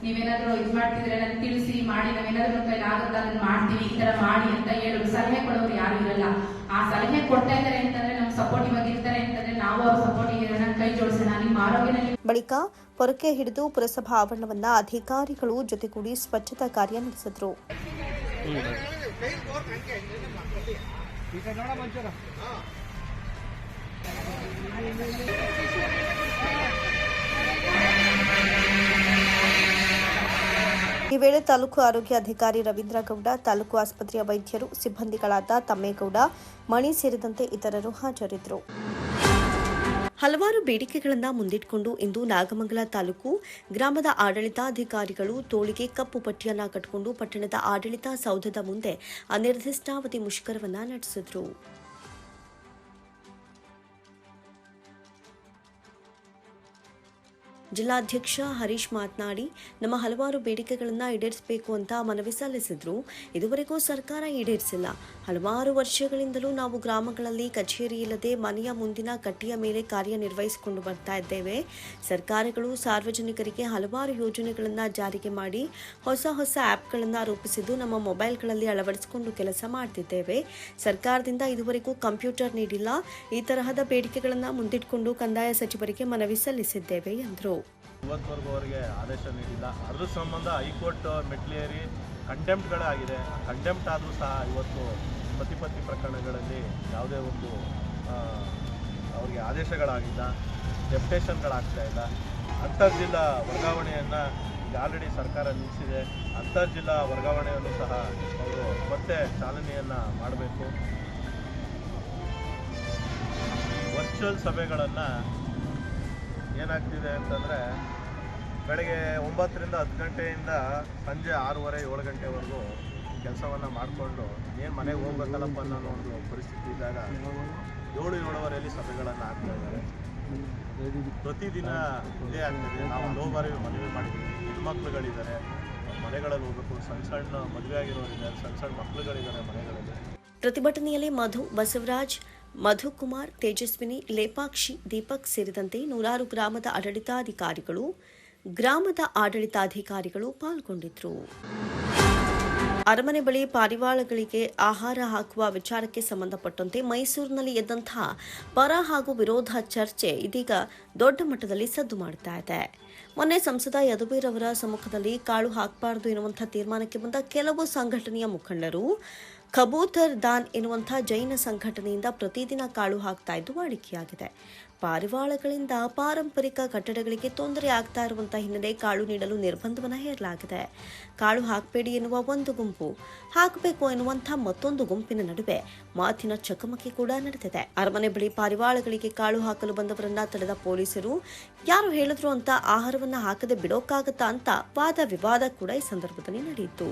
ನೀವೇನಾದ್ರೂ ಇದ್ ಮಾಡ್ತಿದ್ರೆ ನನ್ ತಿಳಿಸಿ ಮಾಡಿ ನಾವೇನಾದ್ರೂ ನಮ್ಮ ಕೈಲಿ ಆಗುತ್ತಾ? ಅದನ್ನ ಮಾಡ್ತೀವಿ ಈ ತರ ಮಾಡಿ ಅಂತ ಹೇಳೋರು ಸಲಹೆ ಕೊಡೋರು ಯಾರು ಇರಲ್ಲ. ಆ ಸಲಹೆ ಕೊಡ್ತಾ ಇದ್ದಾರೆ ಅಂತಂದ್ರೆ ನಮ್ ಸಪೋರ್ಟಿವ್ ಆಗಿ ಇರ್ತಾರೆ ಅಂತಂದ್ರೆ ನಾವು ಅವ್ರ ಸಪೋರ್ಟಿವ್ ಇರೋಣ ಕೈ ಜೋಡಿಸೋಣ ನಿಮ್ಮ ಆರೋಗ್ಯನಲ್ಲಿ ಬಳಿಕ ಪೊರಕೆ ಹಿಡಿದು ಪುರಸಭಾ ಆವರಣವನ್ನ ಅಧಿಕಾರಿಗಳು ಜೊತೆಗೂಡಿ ಸ್ವಚ್ಛತಾ ಕಾರ್ಯ ನಡೆಸಿದ್ರು. ಈ ವೇಳೆ ತಾಲೂಕು ಆರೋಗ್ಯ ಅಧಿಕಾರಿ ರವೀಂದ್ರ ಗೌಡ ತಾಲೂಕು ಆಸ್ಪತ್ರೆಯ ವೈದ್ಯರು ಸಿಬ್ಬಂದಿಗಳಾದ ತಮ್ಮೇಗೌಡ, ಮಣಿ ಸೇರಿದಂತೆ ಇತರರು ಹಾಜರಿದ್ದರು. ಹಲವಾರು ಬೇಡಿಕೆಗಳನ್ನು ಮುಂದಿಟ್ಟುಕೊಂಡು ಇಂದು ನಾಗಮಂಗಲ ತಾಲೂಕು ಗ್ರಾಮದ ಆಡಳಿತಾಧಿಕಾರಿಗಳು ತೋಳಿಗೆ ಕಪ್ಪು ಪಟ್ಟಿಯನ್ನು ಕಟ್ಟಿಕೊಂಡು ಪಟ್ಟಣದ ಆಡಳಿತ ಸೌಧದ ಮುಂದೆ ಅನಿರ್ದಿಷ್ಟಾವಧಿ ಮುಷ್ಕರವನ್ನು ನಡೆಸಿದ್ರು. ಜಿಲ್ಲಾಧ್ಯಕ್ಷ ಹರೀಶ್ ಮಾತನಾಡಿ, ನಮ್ಮ ಹಲವಾರು ಬೇಡಿಕೆಗಳನ್ನು ಈಡೇರಿಸಬೇಕು ಅಂತ ಮನವಿ ಸಲ್ಲಿಸಿದ್ರು. ಇದುವರೆಗೂ ಸರ್ಕಾರ ಈಡೇರಿಸಿಲ್ಲ. ಹಲವಾರು ವರ್ಷಗಳಿಂದಲೂ ನಾವು ಗ್ರಾಮಗಳಲ್ಲಿ ಕಚೇರಿ ಇಲ್ಲದೆ ಮನೆಯ ಮುಂದಿನ ಕಟ್ಟಿಯ ಮೇಲೆ ಕಾರ್ಯನಿರ್ವಹಿಸಿಕೊಂಡು ಬರ್ತಾ ಇದ್ದೇವೆ. ಸರ್ಕಾರಗಳು ಸಾರ್ವಜನಿಕರಿಗೆ ಹಲವಾರು ಯೋಜನೆಗಳನ್ನು ಜಾರಿಗೆ ಮಾಡಿ, ಹೊಸ ಹೊಸ ಆ್ಯಪ್ಗಳನ್ನು ರೂಪಿಸಿದ್ದು ನಮ್ಮ ಮೊಬೈಲ್ಗಳಲ್ಲಿ ಅಳವಡಿಸಿಕೊಂಡು ಕೆಲಸ ಮಾಡ್ತಿದ್ದೇವೆ. ಸರ್ಕಾರದಿಂದ ಇದುವರೆಗೂ ಕಂಪ್ಯೂಟರ್ ನೀಡಿಲ್ಲ. ಈ ತರಹದ ಬೇಡಿಕೆಗಳನ್ನು ಮುಂದಿಟ್ಟುಕೊಂಡು ಕಂದಾಯ ಸಚಿವರಿಗೆ ಮನವಿ ಸಲ್ಲಿಸಿದ್ದೇವೆ, ಎಂದರು. ಇವತ್ತವರೆಗೂ ಅವರಿಗೆ ಆದೇಶ ನೀಡಿಲ್ಲ. ಅದ್ರ ಸಂಬಂಧ ಹೈಕೋರ್ಟ್ ಮೆಟ್ಲೇರಿ ಕಂಟೆಂಪ್ಟ್ಗಳೇ ಆಗಿದೆ ಕಂಟೆಂಪ್ಟ್ ಆದರೂ ಸಹ ಇವತ್ತು ಪತಿ ಪತಿ ಪ್ರಕರಣಗಳಲ್ಲಿ ಯಾವುದೇ ಒಂದು ಅವರಿಗೆ ಆದೇಶಗಳಾಗಿಲ್ಲ ಡೆಪ್ಟೇಷನ್ಗಳಾಗ್ತಾ ಇಲ್ಲ. ಅಂತರ್ ಜಿಲ್ಲಾ ವರ್ಗಾವಣೆಯನ್ನು ಈಗ ಆಲ್ರೆಡಿ ಸರ್ಕಾರ ನಿಲ್ಲಿಸಿದೆ ಅಂತರ್ ಜಿಲ್ಲಾ ವರ್ಗಾವಣೆಯನ್ನು ಸಹ ಅವರು ಮತ್ತೆ ಚಾಲನೆಯನ್ನು ಮಾಡಬೇಕು. ವರ್ಚುವಲ್ ಸಭೆಗಳನ್ನು ಏನಾಗ್ತಿದೆ ಅಂತಂದರೆ ಬೆಳಗ್ಗೆ ಒಂಬತ್ತರಿಂದ ಹತ್ತು ಗಂಟೆಯಿಂದ ಸಂಜೆ ಆರೂವರೆ, ಏಳು ಗಂಟೆವರೆಗೂ ಕೆಲಸವನ್ನು ಮಾಡಿಕೊಂಡು ಏನು ಮನೆಗೆ ಹೋಗ್ಬೇಕಲ್ಲಪ್ಪ ಅನ್ನೋ ಒಂದು ಪರಿಸ್ಥಿತಿ ಇದ್ದಾಗ ಏಳು, ಏಳುವರೆಯಲ್ಲಿ ಸಭೆಗಳನ್ನು ಆಗ್ತಾ ಇದ್ದಾರೆ. ಪ್ರತಿದಿನ ಇದೇ ಆಗ್ತಿದೆ. ನಾವು ಹಲವು ಬಾರಿ ಮದುವೆ ಮಾಡಿದ್ದೀವಿ ಹೆಣ್ಮಕ್ಳುಗಳಿದ್ದಾರೆ. ಮನೆಗಳಲ್ಲಿ ಹೋಗ್ಬೇಕು. ಸಣ್ಣ ಸಣ್ಣ ಮದುವೆ ಆಗಿರೋರಿದ್ದಾರೆ. ಸಣ್ಣ ಸಣ್ಣ ಮಕ್ಕಳುಗಳಿದ್ದಾರೆ ಮನೆಗಳಲ್ಲಿ. ಪ್ರತಿಭಟನೆಯಲ್ಲಿ ಮಧು ಬಸವರಾಜ್ ಮಧುಕುಮಾರ್, ತೇಜಸ್ವಿನಿ, ಲೇಪಾಕ್ಷಿ, ದೀಪಕ್ ಸೇರಿದಂತೆ ನೂರಾರು ಗ್ರಾಮದ ಆಡಳಿತಾಧಿಕಾರಿಗಳು ಗ್ರಾಮದ ಆಡಳಿತಾಧಿಕಾರಿಗಳು ಪಾಲ್ಗೊಂಡಿದ್ದರು ಅರಮನೆ ಬಳಿ ಪಾರಿವಾಳಗಳಿಗೆ ಆಹಾರ ಹಾಕುವ ವಿಚಾರಕ್ಕೆ ಸಂಬಂಧಪಟ್ಟಂತೆ ಮೈಸೂರಿನಲ್ಲಿ ಎದ್ದಂತಹ ಪರ ಹಾಗೂ ವಿರೋಧ ಚರ್ಚೆ ಇದೀಗ ದೊಡ್ಡ ಮಟ್ಟದಲ್ಲಿ ಸದ್ದು ಮಾಡ್ತಾ ಇದೆ. ಮೊನ್ನೆ ಸಂಸದ ಯದುವೀರ್ ಅವರ ಸಮ್ಮುಖದಲ್ಲಿ ಕಾಳು ಹಾಕಬಾರದು ಎನ್ನುವಂತಹ ತೀರ್ಮಾನಕ್ಕೆ ಬಂದ ಕೆಲವು ಸಂಘಟನೆಯ ಮುಖಂಡರು ಕಬೂತರ್ ದಾನ್ ಎನ್ನುವಂಥ ಜೈನ ಸಂಘಟನೆಯಿಂದ ಪ್ರತಿದಿನ ಕಾಳು ಹಾಕ್ತಾ ಇದ್ದು ವಾಡಿಕೆಯಾಗಿದೆ. ಪಾರಿವಾಳಗಳಿಂದ ಪಾರಂಪರಿಕ ಕಟ್ಟಡಗಳಿಗೆ ತೊಂದರೆ ಆಗ್ತಾ ಇರುವಂತಹ ಹಿನ್ನೆಲೆ ಕಾಳು ನೀಡಲು ನಿರ್ಬಂಧವನ್ನು ಹೇರಲಾಗಿದೆ. ಕಾಳು ಹಾಕಬೇಡಿ ಎನ್ನುವ ಒಂದು ಗುಂಪು, ಹಾಕಬೇಕು ಎನ್ನುವಂಥ ಮತ್ತೊಂದು ಗುಂಪಿನ ನಡುವೆ ಮಾತಿನ ಚಕಮಕಿ ಕೂಡ ನಡೆದಿದೆ. ಅರಮನೆ ಬಳಿ ಪಾರಿವಾಳಗಳಿಗೆ ಕಾಳು ಹಾಕಲು ಬಂದವರನ್ನ ತಡೆದ ಪೊಲೀಸರು, ಯಾರು ಹೇಳಿದ್ರು ಅಂತ ಆಹಾರವನ್ನ ಹಾಕದೆ ಬಿಡೋಕ್ಕಾಗತ್ತಾ ಅಂತ ವಾದ ವಿವಾದ ಕೂಡ ಈ ಸಂದರ್ಭದಲ್ಲಿ ನಡೆಯಿತು.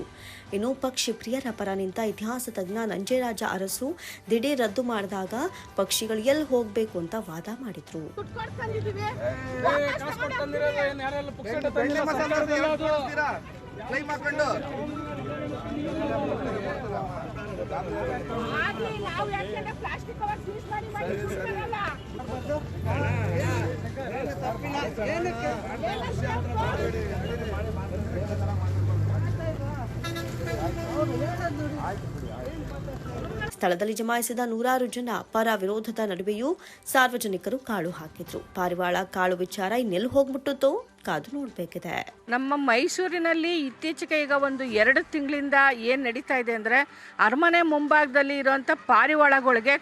ಇನ್ನು ಪಕ್ಷಿ ಪ್ರಿಯರ ಪರ ನಿಂತ ಇತಿಹಾಸ ತಜ್ಞ ನಂಜೇರಾಜ ಅರಸು ದಿಢೀರ್ ರದ್ದು ಮಾಡಿದಾಗ ಪಕ್ಷಿಗಳು ಎಲ್ಲಿ ಹೋಗಬೇಕು ಅಂತ ವಾದ ಮಾಡಿದ್ರು. ಆಗ್ಲಿ ನಾವು ಯಾಕಂದ್ರೆ ಪ್ಲಾಸ್ಟಿಕ್ ಕವರ್ ಯೂಸ್ ಮಾಡಿ ಮಾಡಿ use ಮಾಡಲ್ಲ. ಸ್ಥಳದಲ್ಲಿ ಜಮಾಯಿಸಿದ ನೂರಾರು ಜನ ಪರ ವಿರೋಧದ ನಡುವೆಯೂ ಸಾರ್ವಜನಿಕರು ಕಾಳು ಹಾಕಿದ್ರು. ಪಾರಿವಾಳ ಕಾಳು ವಿಚಾರ ಇನ್ನೆಲ್ಲಿ ಹೋಗ್ಬಿಟ್ಟುತ್ತೋ ಕಾದು ನೋಡಬೇಕಿದೆ. ನಮ್ಮ ಮೈಸೂರಿನಲ್ಲಿ ಇತ್ತೀಚೆಗೆ ಈಗ ಒಂದು ಎರಡು ತಿಂಗಳಿಂದ ಏನು ನಡೀತಾ ಇದೆ ಅಂದರೆ ಅರಮನೆ ಮುಂಭಾಗದಲ್ಲಿ ಇರುವಂಥ ಪಾರಿವಾಳಗಳಿಗೆ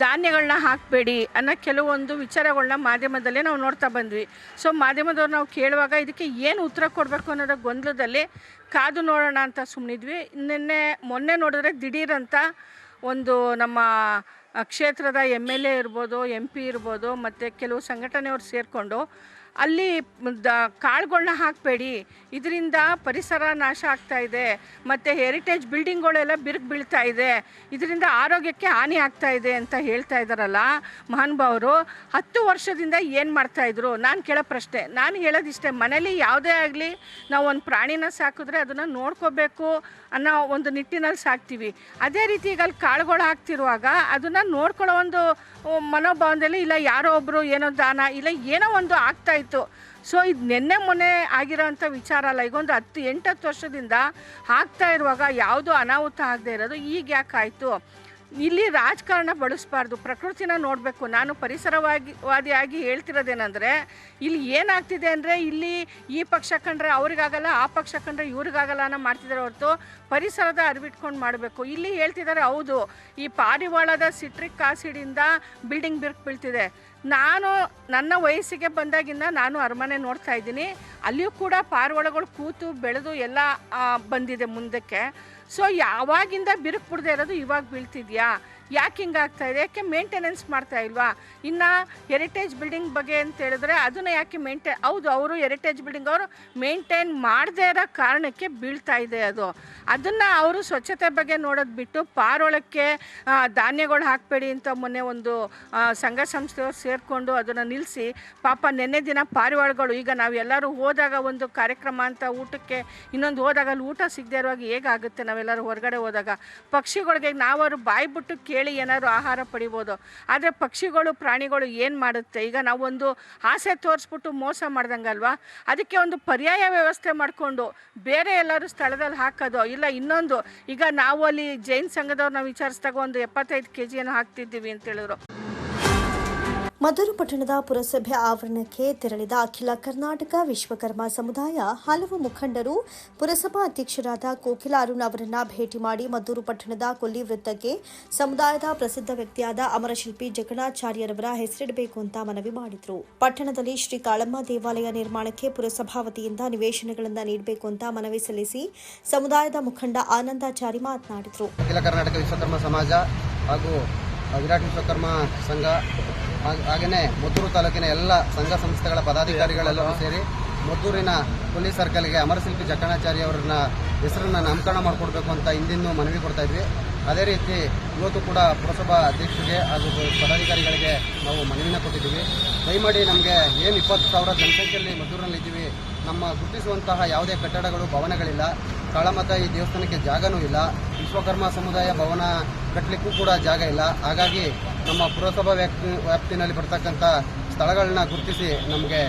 ಧಾನ್ಯಗಳನ್ನ ಹಾಕಬೇಡಿ ಅನ್ನೋ ಕೆಲವೊಂದು ವಿಚಾರಗಳನ್ನ ಮಾಧ್ಯಮದಲ್ಲೇ ನಾವು ನೋಡ್ತಾ ಬಂದ್ವಿ. ಸೊ ಮಾಧ್ಯಮದವ್ರು ನಾವು ಕೇಳುವಾಗ ಇದಕ್ಕೆ ಏನು ಉತ್ತರ ಕೊಡಬೇಕು ಅನ್ನೋದ ಗೊಂದಲದಲ್ಲಿ ಕಾದು ನೋಡೋಣ ಅಂತ ಸುಮ್ಮನಿದ್ವಿ ನಿನ್ನೆ ಮೊನ್ನೆ ನೋಡಿದ್ರೆ ದಿಢೀರಂತ ಒಂದು ನಮ್ಮ ಕ್ಷೇತ್ರದ ಎಂ ಎಲ್ ಎ ಇರ್ಬೋದು ಎಂ ಪಿ ಇರ್ಬೋದು ಮತ್ತು ಕೆಲವು ಸಂಘಟನೆಯವ್ರು ಸೇರಿಕೊಂಡು ಅಲ್ಲಿ ದ ಕಾಳುಗಳನ್ನ ಹಾಕಬೇಡಿ. ಇದರಿಂದ ಪರಿಸರ ನಾಶ ಆಗ್ತಾ ಇದೆ. ಮತ್ತು ಹೆರಿಟೇಜ್ ಬಿಲ್ಡಿಂಗ್ಗಳೆಲ್ಲ ಬಿರುಕು ಬೀಳ್ತಾ ಇದೆ. ಇದರಿಂದ ಆರೋಗ್ಯಕ್ಕೆ ಹಾನಿ ಆಗ್ತಾ ಇದೆ ಅಂತ ಹೇಳ್ತಾ ಇದ್ದಾರಲ್ಲ ಮಹಾನುಭಾವರು ಹತ್ತು ವರ್ಷದಿಂದ ಏನು ಮಾಡ್ತಾಯಿದ್ರು ನಾನು ಕೇಳೋ ಪ್ರಶ್ನೆ. ನಾನು ಹೇಳೋದಿಷ್ಟೇ, ಮನೇಲಿ ಯಾವುದೇ ಆಗಲಿ ನಾವು ಒಂದು ಪ್ರಾಣಿನ ಸಾಕಿದ್ರೆ ಅದನ್ನು ನೋಡ್ಕೋಬೇಕು ಅನ್ನೋ ಒಂದು ನಿಟ್ಟಿನಲ್ಲಿ ಸಾಕ್ತೀವಿ. ಅದೇ ರೀತಿ ಈಗ ಅಲ್ಲಿ ಕಾಳುಗಳು ಹಾಕ್ತಿರುವಾಗ ಅದನ್ನು ನೋಡ್ಕೊಳ್ಳೋ ಒಂದು ಮನೋಭಾವದಲ್ಲಿ ಇಲ್ಲ ಯಾರೋ ಒಬ್ಬರು ಏನೋ ದಾನ, ಇಲ್ಲ ಏನೋ ಒಂದು ಆಗ್ತಾ ಇತ್ತು ಸೊ ಇದು ನಿನ್ನೆ ಮೊನ್ನೆ ಆಗಿರೋಂಥ ವಿಚಾರ ಅಲ್ಲ, ಈಗೊಂದು ಹತ್ತು, ಎಂಟತ್ತು ವರ್ಷದಿಂದ ಆಗ್ತಾ ಇರುವಾಗ ಯಾವುದೋ ಅನಾಹುತ ಆಗದೆ ಇರೋದು, ಈಗ ಯಾಕಾಯಿತು ಇಲ್ಲಿ ರಾಜಕಾರಣ ಬಳಸಬಾರ್ದು, ಪ್ರಕೃತಿನ ನೋಡಬೇಕು. ನಾನು ಪರಿಸರವಾಗಿ ವಾದಿಯಾಗಿ ಹೇಳ್ತಿರೋದೇನೆಂದರೆ, ಇಲ್ಲಿ ಏನಾಗ್ತಿದೆ ಅಂದರೆ, ಇಲ್ಲಿ ಈ ಪಕ್ಷ ಕಂಡ್ರೆ ಅವ್ರಿಗಾಗಲ್ಲ, ಆ ಪಕ್ಷ ಕಂಡ್ರೆ ಇವ್ರಿಗಾಗಲ್ಲ ಅನ್ನೋ ಮಾಡ್ತಿದ್ದಾರೆ ಹೊರತು ಪರಿಸರದ ಅರಿವಿಟ್ಕೊಂಡು ಮಾಡಬೇಕು. ಇಲ್ಲಿ ಹೇಳ್ತಿದ್ದಾರೆ ಹೌದು, ಈ ಪಾರಿವಾಳದ ಸಿಟ್ರಿಕ್ ಆಸಿಡಿಂದ ಬಿಲ್ಡಿಂಗ್ ಬಿರ್ಕ್ ಬೀಳ್ತಿದೆ. ನಾನು ನನ್ನ ವಯಸ್ಸಿಗೆ ಬಂದಾಗಿಂದ ನಾನು ಅರಮನೆ ನೋಡ್ತಾ ಇದ್ದೀನಿ. ಅಲ್ಲಿಯೂ ಕೂಡ ಪಾರಿವಾಳಗಳು ಕೂತು ಬೆಳೆದು ಎಲ್ಲ ಬಂದಿದೆ ಮುಂದಕ್ಕೆ. ಸೊ ಯಾವಾಗಿಂದ ಬಿರುಕು ಬಿಡದೆ ಇರೋದು ಇವಾಗ ಬೀಳ್ತಿದ್ಯಾ? ಯಾಕೆ ಹಿಂಗಾಗ್ತಾ ಇದೆ? ಯಾಕೆ ಮೇಂಟೆನೆನ್ಸ್ ಮಾಡ್ತಾ ಇಲ್ವಾ? ಇನ್ನು ಹೆರಿಟೇಜ್ ಬಿಲ್ಡಿಂಗ್ ಬಗ್ಗೆ ಅಂತ ಹೇಳಿದ್ರೆ ಅದನ್ನು ಯಾಕೆ ಮೇಂಟೆ ಹೌದು, ಅವರು ಹೆರಿಟೇಜ್ ಬಿಲ್ಡಿಂಗ್ ಅವರು ಮೇಂಟೈನ್ ಮಾಡದೇ ಇರೋ ಕಾರಣಕ್ಕೆ ಬೀಳ್ತಾ ಇದೆ ಅದು. ಅದನ್ನು ಅವರು ಸ್ವಚ್ಛತೆ ಬಗ್ಗೆ ನೋಡೋದು ಬಿಟ್ಟು ಪಾರೊಳಕ್ಕೆ ಧಾನ್ಯಗಳು ಹಾಕಬೇಡಿ ಅಂತ ಮೊನ್ನೆ ಒಂದು ಸಂಘ ಸಂಸ್ಥೆಯವರು ಸೇರಿಕೊಂಡು ಅದನ್ನು ನಿಲ್ಲಿಸಿ ಪಾಪ ನೆನ್ನೆ ದಿನ ಪಾರಿವಾಳಗಳು, ಈಗ ನಾವೆಲ್ಲರೂ ಹೋದಾಗ ಒಂದು ಕಾರ್ಯಕ್ರಮ ಅಂತ ಊಟಕ್ಕೆ, ಇನ್ನೊಂದು ಹೋದಾಗ ಅಲ್ಲಿ ಊಟ ಸಿಗದೆ ಇರುವಾಗ ಹೇಗಾಗುತ್ತೆ ನಾವೆಲ್ಲರೂ ಹೊರಗಡೆ ಹೋದಾಗ? ಪಕ್ಷಿಗಳಿಗೆ ನಾವರು ಬಾಯಿ ಬಿಟ್ಟು ಕೇಳಿ ಏನಾದ್ರು ಆಹಾರ ಪಡಿಬೋದು. ಆದರೆ ಪಕ್ಷಿಗಳು, ಪ್ರಾಣಿಗಳು ಏನು ಮಾಡುತ್ತೆ? ಈಗ ನಾವೊಂದು ಆಸೆ ತೋರಿಸ್ಬಿಟ್ಟು ಮೋಸ ಮಾಡ್ದಂಗಲ್ವಾ? ಅದಕ್ಕೆ ಒಂದು ಪರ್ಯಾಯ ವ್ಯವಸ್ಥೆ ಮಾಡಿಕೊಂಡು ಬೇರೆ ಎಲ್ಲರೂ ಸ್ಥಳದಲ್ಲಿ ಹಾಕೋದು? ಇಲ್ಲ ಇನ್ನೊಂದು, ಈಗ ನಾವು ಅಲ್ಲಿ ಜೈನ್ ನಾವು ವಿಚಾರಿಸಿದಾಗ ಒಂದು ಎಪ್ಪತ್ತೈದು ಕೆ ಜಿಯನ್ನು ಹಾಕ್ತಿದ್ದೀವಿ ಅಂತ ಹೇಳಿದ್ರು. ಮದ್ದೂರು ಪಟ್ಟಣದ ಪುರಸಭೆ ಆವರಣಕ್ಕೆ ತೆರಳಿದ ಅಖಿಲ ಕರ್ನಾಟಕ ವಿಶ್ವಕರ್ಮ ಸಮುದಾಯ, ಹಲವು ಮುಖಂಡರು ಪುರಸಭಾ ಅಧ್ಯಕ್ಷರಾದ ಕೋಕಿಲ ಅರುಣ್ ಅವರನ್ನ ಭೇಟಿ ಮಾಡಿ ಮದ್ದೂರು ಪಟ್ಟಣದ ಕೊಲ್ಲಿ ವೃತ್ತಕ್ಕೆ ಸಮುದಾಯದ ಪ್ರಸಿದ್ಧ ವ್ಯಕ್ತಿಯಾದ ಅಮರಶಿಲ್ಪಿ ಜಗಣಾಚಾರ್ಯರವರ ಹೆಸರಿಡಬೇಕು ಅಂತ ಮನವಿ ಮಾಡಿದರು. ಪಟ್ಟಣದಲ್ಲಿ ಶ್ರೀ ಕಾಳಮ್ಮ ದೇವಾಲಯ ನಿರ್ಮಾಣಕ್ಕೆ ಪುರಸಭಾ ವತಿಯಿಂದ ನಿವೇಶನಗಳನ್ನು ನೀಡಬೇಕು ಅಂತ ಮನವಿ ಸಲ್ಲಿಸಿ ಸಮುದಾಯದ ಮುಖಂಡ ಆನಂದಾಚಾರಿ ಮಾತನಾಡಿದರು. ವಿಶ್ವಕರ್ಮ ಸಮಾಜ ಹಾಗೂ ವಿರಾಟ್ ವಿಶ್ವಕರ್ಮ ಸಂಘ ಹಾಗೆಯೇ ಮದ್ದೂರು ತಾಲೂಕಿನ ಎಲ್ಲ ಸಂಘ ಸಂಸ್ಥೆಗಳ ಪದಾಧಿಕಾರಿಗಳೆಲ್ಲರೂ ಸೇರಿ ಮದ್ದೂರಿನ ಪೊಲೀಸ್ ಸರ್ಕಲ್ಗೆ ಅಮರಶಿಲ್ಪಿ ಜಕ್ಕಣಾಚಾರ್ಯ ಅವರನ್ನ ಹೆಸರನ್ನ ನಾಮಕರಣ ಮಾಡಿಕೊಡ್ಬೇಕು ಅಂತ ಹಿಂದಿನ ಮನವಿ ಕೊಡ್ತಾ ಇದ್ವಿ. ಅದೇ ರೀತಿ ಇವತ್ತು ಕೂಡ ಪುರಸಭಾ ಅಧ್ಯಕ್ಷರಿಗೆ ಹಾಗೂ ಪದಾಧಿಕಾರಿಗಳಿಗೆ ನಾವು ಮನವಿನ ಕೊಟ್ಟಿದ್ದೀವಿ. ದಯಮಾಡಿ ನಮಗೆ ಏನು ಇಪ್ಪತ್ತು ಸಾವಿರ ಜನಸಂಖ್ಯೆಯಲ್ಲಿ ಮದ್ದೂರಿನಲ್ಲಿದ್ದೀವಿ ನಮ್ಮ ಗುರುತಿಸುವಂತಹ ಯಾವುದೇ ಕಟ್ಟಡಗಳು ಭವನಗಳಿಲ್ಲ. ಕಾಳಮತ ಈ ದೇವಸ್ಥಾನಕ್ಕೆ ಜಾಗನೂ ಇಲ್ಲ. ವಿಶ್ವಕರ್ಮ ಸಮುದಾಯ ಭವನ ಕಟ್ಟಲಿಕ್ಕೂ ಕೂಡ ಜಾಗ ಇಲ್ಲ. ಹಾಗಾಗಿ ನಮ್ಮ ಪುರಸಭಾ ವ್ಯಾಪ್ತಿ, ವ್ಯಾಪ್ತಿನಲ್ಲಿ ಬರ್ತಕ್ಕಂಥ ಸ್ಥಳಗಳನ್ನ ಗುರುತಿಸಿ ನಮಗೆ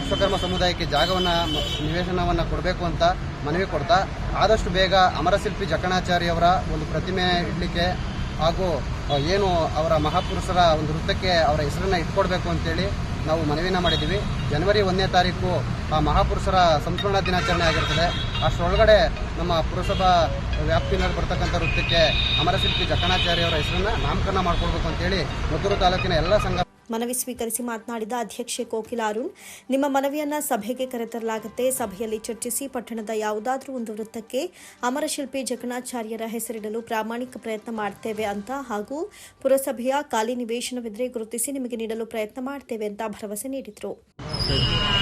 ವಿಶ್ವಕರ್ಮ ಸಮುದಾಯಕ್ಕೆ ಜಾಗವನ್ನು ನಿವೇಶನವನ್ನು ಕೊಡಬೇಕು ಅಂತ ಮನವಿ ಕೊಡ್ತಾ, ಆದಷ್ಟು ಬೇಗ ಅಮರಶಿಲ್ಪಿ ಜಕಣಾಚಾರ್ಯವರ ಒಂದು ಪ್ರತಿಮೆ ಇಡಲಿಕ್ಕೆ ಹಾಗೂ ಏನು ಅವರ ಮಹಾಪುರುಷರ ಒಂದು ವೃತ್ತಕ್ಕೆ ಅವರ ಹೆಸರನ್ನ ಇಟ್ಕೊಡ್ಬೇಕು ಅಂತೇಳಿ ನಾವು ಮನವಿನ ಮಾಡಿದ್ದೀವಿ. ಜನವರಿ ಒಂದನೇ ತಾರೀಕು ಆ ಮಹಾಪುರುಷರ ಸಂಸ್ಮರಣ ದಿನಾಚರಣೆ ಆಗಿರ್ತದೆ. ಅಷ್ಟರೊಳಗಡೆ ನಮ್ಮ ಪುರಸಭಾ ವ್ಯಾಪ್ತಿಯಲ್ಲಿ ಬರ್ತಕ್ಕಂಥ ವೃತ್ತಕ್ಕೆ ಅಮರಶಿಲ್ಪಿ ಜಕಣಾಚಾರ್ಯ ಅವರ ಹೆಸರನ್ನ ನಾಮಕರಣ ಮಾಡ್ಕೊಡ್ಬೇಕು ಅಂತೇಳಿ ಮದ್ದೂರು ತಾಲೂಕಿನ ಎಲ್ಲ ಸಂಘ ಮನವಿ ಸ್ವೀಕರಿಸಿ ಮಾತನಾಡಿದ ಅಧ್ಯಕ್ಷೆ ಕೋಕಿಲ ಅರುಣ್ ನಿಮ್ಮ ಮನವಿಯನ್ನ ಸಭೆಗೆ ಕರೆತರಲಾಗುತ್ತೆ ಸಭೆಯಲ್ಲಿ ಚರ್ಚಿಸಿ ಪಟ್ಟಣದ ಯಾವುದಾದ್ರೂ ಒಂದು ವೃತ್ತಕ್ಕೆ ಅಮರಶಿಲ್ಪಿ ಜಗಣಾಚಾರ್ಯರ ಹೆಸರಿಡಲು ಪ್ರಾಮಾಣಿಕ ಪ್ರಯತ್ನ ಮಾಡ್ತೇವೆ ಅಂತ ಹಾಗೂ ಪುರಸಭೆಯ ಖಾಲಿ ನಿವೇಶನವಿದ್ರೆ ಗುರುತಿಸಿ ನಿಮಗೆ ನೀಡಲು ಪ್ರಯತ್ನ ಮಾಡ್ತೇವೆ ಅಂತ ಭರವಸೆ ನೀಡಿದರು.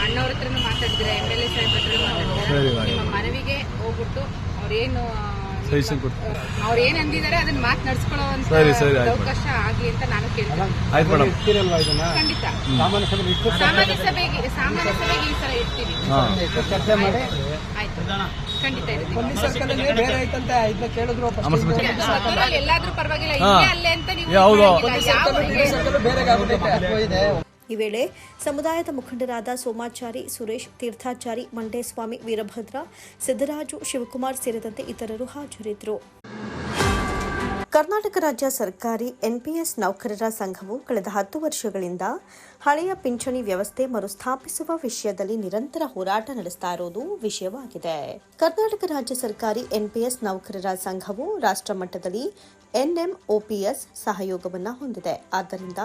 ಅಣ್ಣವ್ರ ಹತ್ರನೂ ಮಾತಾಡಿದ್ರೆ ಎಂ ಎಲ್ ಎ ಸಾಹೇಬ್ ಹತ್ರನೂ ಮಾತಾಡಿದ್ರೆ ನಿಮ್ಮ ಮನವಿಗೆ ಹೋಗ್ಬಿಟ್ಟು ಅವ್ರೇನು ಅವ್ರು ಏನ್ ಅಂದಿದ್ದಾರೆ ಅದನ್ನ ಮಾತು ನಡ್ಸ್ಕೊಳ್ಳೋ ಅವಕಾಶ ಆಗ್ಲಿ ಅಂತ ನಾನು ಕೇಳ್ತೀನಿ. ಇರ್ತೀರಲ್ವಾ ಇದನ್ನ? ಖಂಡಿತ. ಸಾಮಾನ್ಯ ಸಭೆಯಲ್ಲಿ ಇಟ್ಟು ಸಾಮಾನ್ಯ ಸಭೆಗೆ ಸಾಮಾನ್ಯ ಸಭೆಗೆ ಈ ಸಲ ಇರ್ತೀವಿ. ಚರ್ಚೆ ಮಾಡಿ. ಆಯ್ತು. ಖಂಡಿತ ಇರ್ತೀವಿ ಬೇರೆ ಐತಂತೆ ಇದನ್ನ ಕೇಳಿದ್ರು ಎಲ್ಲಾದ್ರೂ ಪರವಾಗಿಲ್ಲ. ಇಲ್ಲೇ ಅಲ್ಲೇ ಅಂತ ನೀವು ಮಾಡಂಗಿಲ್ಲ. ಯಾವ ಊರಿಗೆ? ಬೇರೆ ಇದೆ. ಈ ವೇಳೆ ಸಮುದಾಯದ ಮುಖಂಡರಾದ ಸೋಮಾಚಾರಿ, ಸುರೇಶ್, ತೀರ್ಥಾಚಾರಿ ಮಂಡೇಸ್ವಾಮಿ ವೀರಭದ್ರ, ಸಿದ್ದರಾಜು, ಶಿವಕುಮಾರ್ ಸೇರಿದಂತೆ ಇತರರು ಹಾಜರಿದ್ದರು. ಕರ್ನಾಟಕ ರಾಜ್ಯ ಸರ್ಕಾರಿ ಎನ್ಪಿಎಸ್ ನೌಕರರ ಸಂಘವು ಕಳೆದ ಹತ್ತು ವರ್ಷಗಳಿಂದ ಹಳೆಯ ಪಿಂಚಣಿ ವ್ಯವಸ್ಥೆ ಮರುಸ್ಥಾಪಿಸುವ ವಿಷಯದಲ್ಲಿ ನಿರಂತರ ಹೋರಾಟ ನಡೆಸ್ತಾ ಇರುವುದು ವಿಷಯವಾಗಿದೆ. ಕರ್ನಾಟಕ ರಾಜ್ಯ ಸರ್ಕಾರಿ ಎನ್ಪಿಎಸ್ ನೌಕರರ ಸಂಘವು ರಾಷ್ಟ್ರ ಮಟ್ಟದಲ್ಲಿ ಎನ್ಎಂಒಪಿಎಸ್ ಸಹಯೋಗವನ್ನು ಹೊಂದಿದೆ. ಆದ್ದರಿಂದ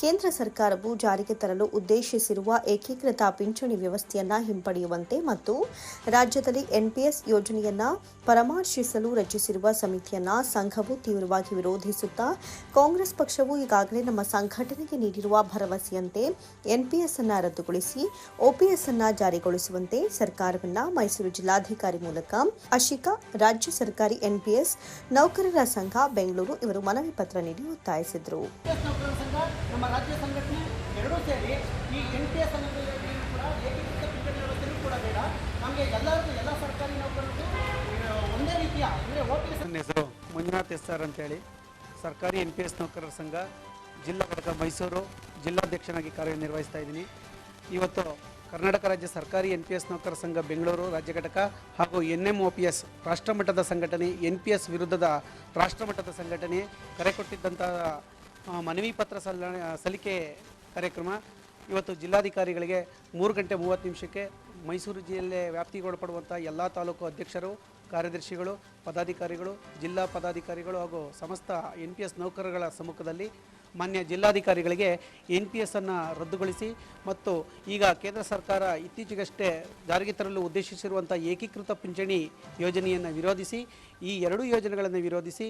ಕೇಂದ್ರ ಸರ್ಕಾರವು ಜಾರಿಗೆ ತರಲು ಉದ್ದೇಶಿಸಿರುವ ಏಕೀಕೃತ ಪಿಂಚಣಿ ವ್ಯವಸ್ಥೆಯನ್ನ ಹಿಂಪಡೆಯುವಂತೆ ಮತ್ತು ರಾಜ್ಯದಲ್ಲಿ ಎನ್ಪಿಎಸ್ ಯೋಜನೆಯನ್ನ ಪರಾಮರ್ಶಿಸಲು ರಚಿಸಿರುವ ಸಮಿತಿಯನ್ನ ಸಂಘವು ತೀವ್ರವಾಗಿ ವಿರೋಧಿಸುತ್ತಾ, ಕಾಂಗ್ರೆಸ್ ಪಕ್ಷವು ಈಗಾಗಲೇ ನಮ್ಮ ಸಂಘಟನೆಗೆ ನೀಡಿರುವ ಭರವಸೆಯಂತೆ ಎನ್ಪಿಎಸ್ ಅನ್ನು ರದ್ದುಗೊಳಿಸಿ ಒಪಿಎಸ್ ಅನ್ನ ಜಾರಿಗೊಳಿಸುವಂತೆ ಸರ್ಕಾರವನ್ನ ಮೈಸೂರು ಜಿಲ್ಲಾಧಿಕಾರಿ ಮೂಲಕ, ಅಶಿಕಾ ರಾಜ್ಯ ಸರ್ಕಾರಿ ಎನ್ಪಿಎಸ್ ನೌಕರರ ಸಂಘ ಬೆಂಗಳೂರು ಇವರು ಮನವಿ ಪತ್ರ ನೀಡಿ ಒತ್ತಾಯಿಸಿದರು. ನಮ್ಮ ರಾಜ್ಯ ಸಂಘಟನೆ ಎರಡೂ ಸೇರಿ ಈ ಎನ್ ಪಿ ಎಸ್ ಅನ್ನೋದು ಕೂಡ ಏಕೀಕೃತ ಪಿಂಚಣಿ ವ್ಯವಸ್ಥೆನೂ ಕೂಡ ಬೇಡ. ನಮಗೆ ಎಲ್ಲರಿಗೂ ಎಲ್ಲ ಸರ್ಕಾರಿ ನೌಕರರಿಗೂ ಒಂದೇ ರೀತಿಯ ಅಂದರೆ ಓ ಪಿ ಎಸ್ ನನ್ನ ಹೆಸರು ಮಂಜುನಾಥ್ ಎಸ್ ಆರ್ ಅಂತೇಳಿ. ಸರ್ಕಾರಿ ಎನ್ ಪಿ ಎಸ್ ನೌಕರರ ಸಂಘ ಜಿಲ್ಲಾ ಘಟಕ ಮೈಸೂರು ಜಿಲ್ಲಾಧ್ಯಕ್ಷನಾಗಿ ಕಾರ್ಯನಿರ್ವಹಿಸ್ತಾ ಇದ್ದೀನಿ. ಇವತ್ತು ಕರ್ನಾಟಕ ರಾಜ್ಯ ಸರ್ಕಾರಿ ಎನ್ ಪಿ ಎಸ್ ನೌಕರ ಸಂಘ ಬೆಂಗಳೂರು ರಾಜ್ಯ ಘಟಕ ಹಾಗೂ N M O P S ರಾಷ್ಟ್ರಮಟ್ಟದ ಸಂಘಟನೆ ಎನ್ ಪಿ ಎಸ್ ವಿರುದ್ಧದ ರಾಷ್ಟ್ರಮಟ್ಟದ ಸಂಘಟನೆ ಕರೆ ಕೊಟ್ಟಿದ್ದಂಥ ಆ, ಮನವಿ ಪತ್ರ ಸಲ್ಲ ಸಲ್ಲಿಕೆ ಕಾರ್ಯಕ್ರಮ. ಇವತ್ತು ಜಿಲ್ಲಾಧಿಕಾರಿಗಳಿಗೆ ಮೂರು ಗಂಟೆ ಮೂವತ್ತು ನಿಮಿಷಕ್ಕೆ ಮೈಸೂರು ಜಿಲ್ಲೆ ವ್ಯಾಪ್ತಿಗೊಳಪಡುವಂಥ ಎಲ್ಲ ತಾಲೂಕು ಅಧ್ಯಕ್ಷರು ಕಾರ್ಯದರ್ಶಿಗಳು ಪದಾಧಿಕಾರಿಗಳು ಜಿಲ್ಲಾ ಪದಾಧಿಕಾರಿಗಳು ಹಾಗೂ ಸಮಸ್ತ ಎನ್ ಪಿ ಎಸ್ ನೌಕರರುಗಳ ಸಮ್ಮುಖದಲ್ಲಿ ಮಾನ್ಯ ಜಿಲ್ಲಾಧಿಕಾರಿಗಳಿಗೆ ಎನ್ ಪಿ ಎಸ್ಸನ್ನು ರದ್ದುಗೊಳಿಸಿ ಮತ್ತು ಈಗ ಕೇಂದ್ರ ಸರ್ಕಾರ ಇತ್ತೀಚೆಗಷ್ಟೇ ಜಾರಿಗೆ ತರಲು ಉದ್ದೇಶಿಸಿರುವಂಥ ಏಕೀಕೃತ ಪಿಂಚಣಿ ಯೋಜನೆಯನ್ನು ವಿರೋಧಿಸಿ, ಈ ಎರಡೂ ಯೋಜನೆಗಳನ್ನು ವಿರೋಧಿಸಿ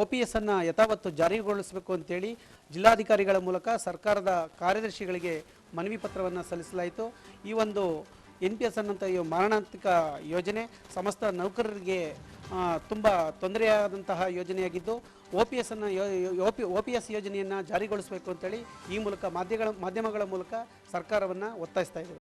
ಒ ಪಿ ಎಸ್ಸನ್ನು ಯಥಾವತ್ತು ಜಾರಿಗೊಳಿಸಬೇಕು ಅಂತೇಳಿ ಜಿಲ್ಲಾಧಿಕಾರಿಗಳ ಮೂಲಕ ಸರ್ಕಾರದ ಕಾರ್ಯದರ್ಶಿಗಳಿಗೆ ಮನವಿ ಪತ್ರವನ್ನು ಸಲ್ಲಿಸಲಾಯಿತು. ಈ ಒಂದು ಎನ್ ಪಿ ಎಸ್ ಅನ್ನಂಥ ಮಾರಣಾಂತಿಕ ಯೋಜನೆ ಸಮಸ್ತ ನೌಕರರಿಗೆ ತುಂಬ ತೊಂದರೆಯಾದಂತಹ ಯೋಜನೆಯಾಗಿದ್ದು ಓ ಪಿ ಎಸ್ ಅನ್ನು ಪಿ ಒ ಪಿ ಎಸ್ ಯೋಜನೆಯನ್ನು ಜಾರಿಗೊಳಿಸಬೇಕು ಅಂತೇಳಿ ಈ ಮೂಲಕ ಮಾಧ್ಯಮಗಳ ಮಾಧ್ಯಮಗಳ ಮೂಲಕ ಸರ್ಕಾರವನ್ನು ಒತ್ತಾಯಿಸ್ತಾ ಇದ್ದೇವೆ.